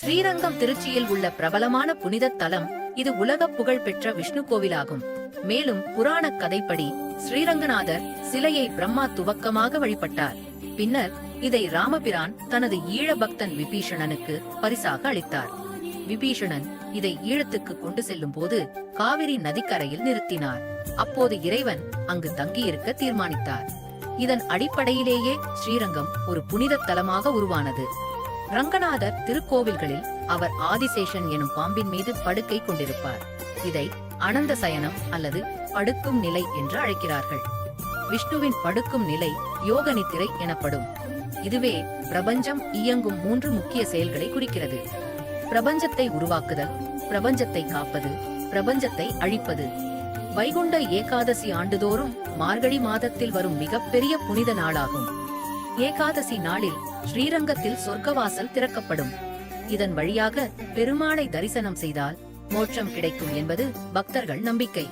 ஸ்ரீரங்கம் திருச்சியில் உள்ள பிரபலமான புனித தலம் இது உலக புகழ் பெற்ற விஷ்ணு கோவிலாகும். மேலும் புராண கதைப்படி ஸ்ரீரங்கநாதர் சிலையை பிரம்மா துவக்கமாக வழிபட்டார். பின்னர் இதை ராமபிரான் தனது ஈழ பக்தன் விபீஷணனுக்கு பரிசாக அளித்தார். விபீஷணன் இதை ஈழத்துக்கு கொண்டு செல்லும் போது காவிரி நதிக்கரையில் நிறுத்தினார். அப்போது இறைவன் அங்கு தங்கியிருக்க தீர்மானித்தார். இதன் அடிப்படையிலேயே ஸ்ரீரங்கம் ஒரு புனித தலமாக உருவானது. ரங்கநாதர் திருக்கோவில்களில் அவர் ஆதிசேஷன் எனும் பாம்பின் மீது படுக்கை கொண்டிருப்பார். இதை அனந்த சயனம் அல்லது படுக்கும் நிலை என்று அழைக்கிறார்கள். விஷ்ணுவின் படுக்கும் நிலை யோக நித்திரை எனப்படும். இதுவே பிரபஞ்சம் இயங்கும் மூன்று முக்கிய செயல்களை குறிக்கிறது. பிரபஞ்சத்தை உருவாக்குதல் பிரபஞ்சத்தை காப்பது பிரபஞ்சத்தை அழிப்பது. வைகுண்ட ஏகாதசி ஆண்டுதோறும் மார்கழி மாதத்தில் வரும் மிகப்பெரிய புனித நாளாகும். ஏகாதசி நாளில் ஸ்ரீரங்கத்தில் சொர்க்கவாசல் திறக்கப்படும். இதன் வழியாக பெருமாளை தரிசனம் செய்தால் மோட்சம் கிடைக்கும் என்பது பக்தர்கள் நம்பிக்கை.